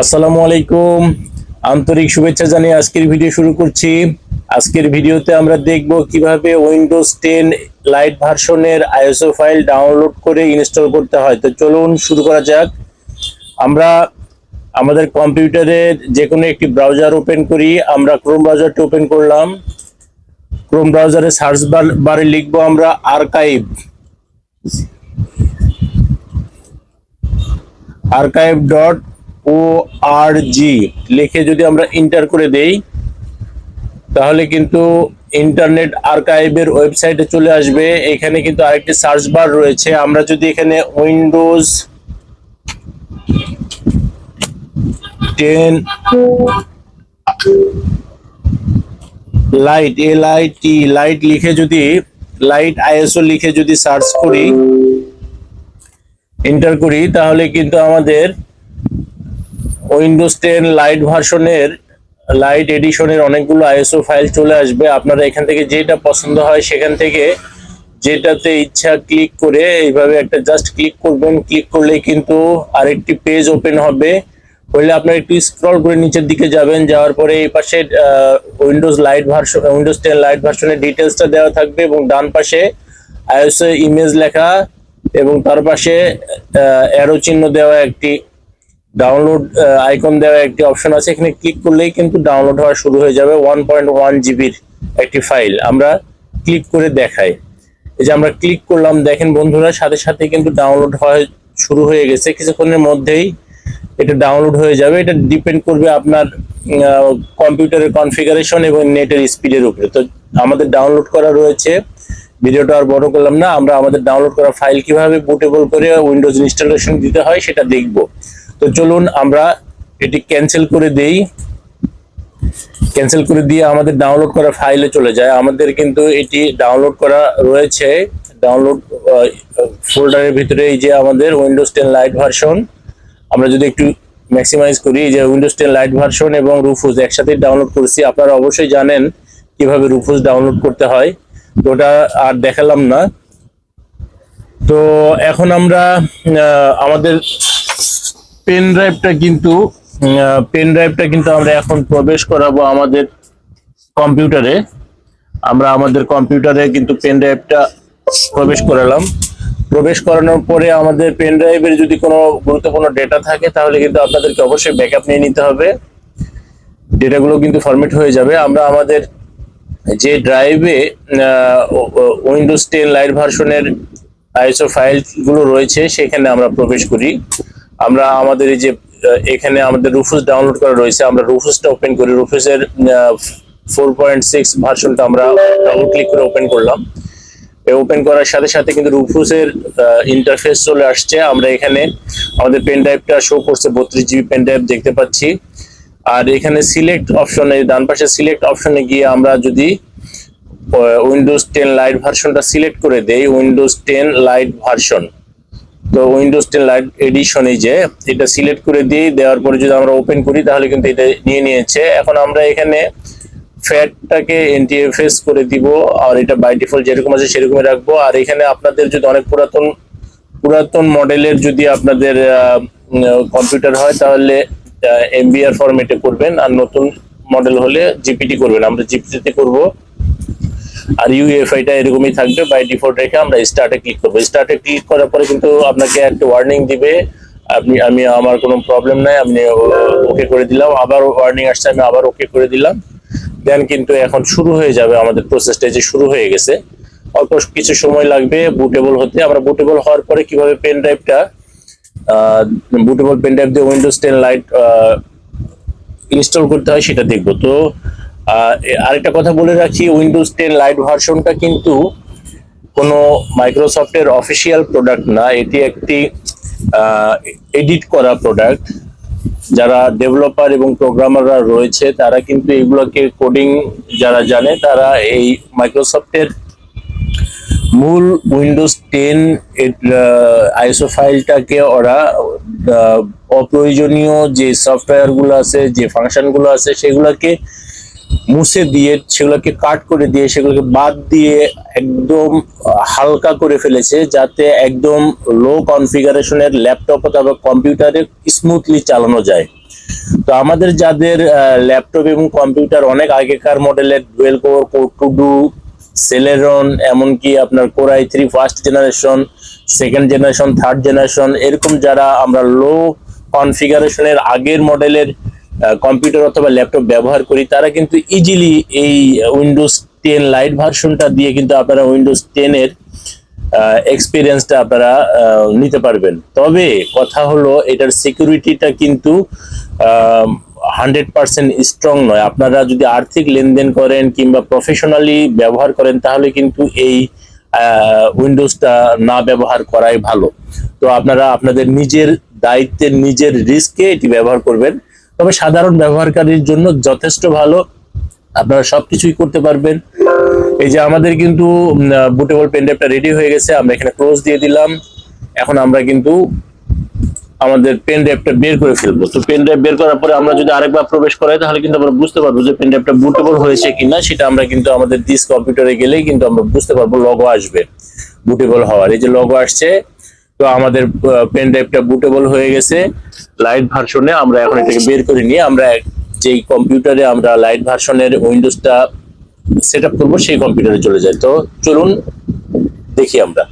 আসসালামু আলাইকুম। আন্তরিক শুভেচ্ছা জানিয়ে আজকের ভিডিও শুরু করছি। আজকের ভিডিওতে আমরা দেখব কীভাবে উইন্ডোজ টেন লাইট ভার্সনের আইএসও ফাইল ডাউনলোড করে ইনস্টল করতে হয়। তো চলুন শুরু করা যাক। আমরা আমাদের কম্পিউটারের যে কোনো একটি ব্রাউজার ওপেন করি। আমরা ক্রোম ব্রাউজারটি ওপেন করলাম। ক্রোম ব্রাউজারে সার্চ বারে লিখব আমরা archive archive dot O R G লিখে যদি আমরা ইন্টার করে দেই, তাহলে কিন্তু ইন্টারনেট আর্কাইভের ওয়েবসাইটে চলে আসবে। এখানে কিন্তু আরেকটি সার্চ বার রয়েছে। আমরা যদি এখানে windows ten lite L I T lite লিখে যদি লাইট আইএসও লিখে যদি সার্চ করি এন্টার করি, তাহলে কিন্তু আমাদের উইন্ডোজ টেন লাইট ভার্সনের লাইট এডিশনের অনেকগুলো আইএসও ফাইল চলে আসবে। আপনারা এখান থেকে যেটা পছন্দ হয় সেখান থেকে যেটাতে ইচ্ছা ক্লিক করে এইভাবে একটা জাস্ট ক্লিক করবেন। ক্লিক করলে কিন্তু আরেকটি পেজ ওপেন হবে। হইলে আপনার একটু স্ক্রল করে নিচের দিকে যাবেন। যাওয়ার পরে এই পাশে windows lite version windows ten lite ভার্সনের ডিটেলসটা দেওয়া থাকবে এবং ডান পাশে আইএসও ইমেজ লেখা এবং তার পাশে অ্যারো চিহ্ন দেওয়া একটি ডাউনলোড আইকন দেওয়া একটি অপশন আছে। এখানে ক্লিক করলেই কিন্তু ডাউনলোড হওয়া শুরু হয়ে যাবে। ওয়ান পয়েন্ট ওয়ান জিবির একটি ফাইল আমরা ক্লিক করে দেখাই। এই যে আমরা ক্লিক করলাম, দেখেন বন্ধুরা, সাথে সাথে কিন্তু ডাউনলোড হওয়া শুরু হয়ে গেছে। কিছুক্ষণের মধ্যেই এটা ডাউনলোড হয়ে যাবে। এটা ডিপেন্ড করবে আপনার কম্পিউটারের কনফিগারেশন এবং নেটের স্পিডের উপরে। তো আমাদের ডাউনলোড করা রয়েছে। ভিডিওটা আর বড় করলাম না। আমরা আমাদের ডাউনলোড করা ফাইল কীভাবে বুটেবল করে উইন্ডোজ ইনস্টলেশন দিতে হয় সেটা দেখব। তো চলুন আমরা এটি ক্যান্সেল করে দেই। ক্যান্সেল করে দিয়ে আমাদের ডাউনলোড করা ফাইলে চলে যায়। আমাদের কিন্তু এটি ডাউনলোড করা রয়েছে। ডাউনলোড ফোল্ডারের ভিতরে এই যে আমাদের উইন্ডোজ টেন লাইট ভার্সন আমরা যদি একটু ম্যাক্সিমাইজ করি যে উইন্ডোজ টেন লাইট ভার্সন এবং রুফুজ একসাথে ডাউনলোড করেছি। আপনারা অবশ্যই জানেন কীভাবে রুফুজ ডাউনলোড করতে হয়। তো ওটা আর দেখালাম না। তো এখন আমরা আমাদের পেন ড্রাইভটা কিন্তু পেন ড্রাইভটা কিন্তু আমরা এখন প্রবেশ করাবো আমাদের কম্পিউটারে। আমরা আমাদের কম্পিউটারে কিন্তু পেন ড্রাইভটা প্রবেশ করালাম। প্রবেশ করানোর পরে আমাদের পেন ড্রাইভের যদি কোনো গুরুত্বপূর্ণ ডেটা থাকে, তাহলে কিন্তু আপনাদেরকে অবশ্যই ব্যাকআপ নিয়ে নিতে হবে। ডেটাগুলো কিন্তু ফরম্যাট হয়ে যাবে। আমরা আমাদের যে ড্রাইভে উইন্ডোজ টেন লাইট ভার্সনের আইএসও ফাইলগুলো রয়েছে, সেখানে আমরা প্রবেশ করি। আমরা আমাদের এই যে এখানে আমাদের রুফুস ডাউনলোড করা রয়েছে, আমরা রুফুসটা ওপেন করি। রুফুসের ফোর পয়েন্ট সিক্স ভার্সনটা আমরা ডাবল ক্লিক করে ওপেন করলাম। ওপেন করার সাথে সাথে কিন্তু রুফুসের ইন্টারফেস চলে আসছে। আমরা এখানে আমাদের পেন ড্রাইভটা শো করছে, বত্রিশ জিবি পেন ড্রাইভ দেখতে পাচ্ছি। আর এখানে সিলেক্ট অপশনে ডান পাশে সিলেক্ট অপশনে গিয়ে আমরা যদি উইন্ডোজ টেন লাইট ভার্সনটা সিলেক্ট করে দেই উইন্ডোজ টেন লাইট ভার্সন তো উইন্ডোজ টেন লাইট এডিশনে যে, এটা সিলেক্ট করে দিই দেওয়ার পরে যদি আমরা ওপেন করি, তাহলে কিন্তু এটা নিয়ে নিয়েছে। এখন আমরা এখানে ফ্যাটটাকে এনটিএফএস করে দিব, আর এটা বাই ডিফল্ট যেরকম আছে সেরকমই রাখব। আর এখানে আপনাদের যদি অনেক পুরাতন পুরাতন মডেলের যদি আপনাদের কম্পিউটার হয়, তাহলে এমবিআর ফরম্যাটে করবেন, আর নতুন মডেল হলে জিপিটি করবেন। আমরা জিপিটিতে করব। আর ইউএফআইটা এরকমই থাকবে বাই ডিফল্ট রেখে আমরা স্টার্টে ক্লিক করব। স্টার্টে ক্লিক করার পরে কিন্তু আপনাকে একটা ওয়ার্নিং দিবে, আপনি, আমি, আমার কোনো প্রবলেম নাই আপনি ওকে করে দিলাম। আবার ওয়ার্নিং আসছে, আমি আবার ওকে করে দিলাম। দেন কিন্তু এখন শুরু হয়ে যাবে আমাদের প্রসেসটা যে শুরু হয়ে গেছে। অল্প কিছু সময় লাগবে বুটেবল হতে। আমরা বুটেবল হওয়ার পরে কীভাবে পেন ড্রাইভটা বুটেবল পেন ড্রাইভ দিয়ে উইন্ডোজ টেন লাইট ইনস্টল করতে হয় সেটা দেখব। তো আরেকটা কথা বলে রাখি উইন্ডোজ টেন লাইট ভার্সনটা কিন্তু কোনো মাইক্রোসফটের অফিসিয়াল প্রোডাক্ট না, এটি একটি এডিট করা প্রোডাক্ট যারা ডেভেলপার এবং প্রোগ্রামাররা রয়েছে, তারা কিন্তু এগুলোকে কোডিং যারা জানে, তারা এই মাইক্রোসফটের মূল উইন্ডোজ টেন আইসো ফাইলটাকে ওরা অপ্রয়োজনীয় যে সফটওয়্যারগুলো আছে, যে ফাংশনগুলো আছে, সেগুলোকে মুছে দিয়ে সেগুলোকে কাট করে দিয়ে সেগুলোকে বাদ দিয়ে একদম হালকা করে ফেলেছে যাতে একদম লো কনফিগারেশনের ল্যাপটপ অথবা কম্পিউটারে স্মুথলি চালানো যায়। তো আমাদের যাদের ল্যাপটপ এবং কম্পিউটার অনেক আগেকার মডেলের dual core core two duo celeron এমনকি আপনার core i three first generation second generation third generation এরকম যারা আমরা লো কনফিগারেশনের আগের মডেলের কম্পিউটার অথবা ল্যাপটপ ব্যবহার করি, তারা কিন্তু ইজিলি এই উইন্ডোজ টেন লাইট ভার্সনটা দিয়ে কিন্তু আপনারা উইন্ডোজ টেনের এক্সপিরিয়েন্সটা আপনারা নিতে পারবেন। তবে কথা হলো, এটার সিকিউরিটিটা কিন্তু হান্ড্রেড পার্সেন্ট স্ট্রং নয়। আপনারা যদি আর্থিক লেনদেন করেন কিংবা প্রফেশনালি ব্যবহার করেন, তাহলে কিন্তু এই উইন্ডোজটা না ব্যবহার করাই ভালো। তো আপনারা আপনাদের নিজের দায়িত্বের, নিজের রিস্কে এটি ব্যবহার করবেন। তবে সাধারণ ব্যবহারকারীর জন্য যথেষ্ট ভালো। আপনারা সবকিছুই করতে পারবেন। এই যে আমাদের কিন্তু বুটেবল পেনড্রাইভটা রেডি হয়ে গেছে, আমরা এখানে ক্লোজ দিয়ে দিলাম। এখন আমরা কিন্তু আমাদের পেন ড্রাইভটা বের করে ফেলব। তো পেন ড্রাইভ বের করার পরে আমরা যদি আরেকবার প্রবেশ করাই, তাহলে কিন্তু আমরা বুঝতে পারব যে পেন ড্রাইভটা বুটেবল হয়েছে কিনা। সেটা আমরা কিন্তু আমাদের দিস কম্পিউটারে গেলেই কিন্তু আমরা বুঝতে পারব লগো আসবে বুটেবল হওয়ার। এই যে লগো আসছে, তো আমাদের পেন ড্রাইভটা বুটেবল হয়ে গেছে। লাইট ভার্সনে আমরা এখন এটাকে বের করে নিয়ে আমরা যেই কম্পিউটারে আমরা লাইট ভার্সনের উইন্ডোজটা সেট আপ করব, সেই কম্পিউটারে চলে যাই। তো চলুন দেখি আমরা।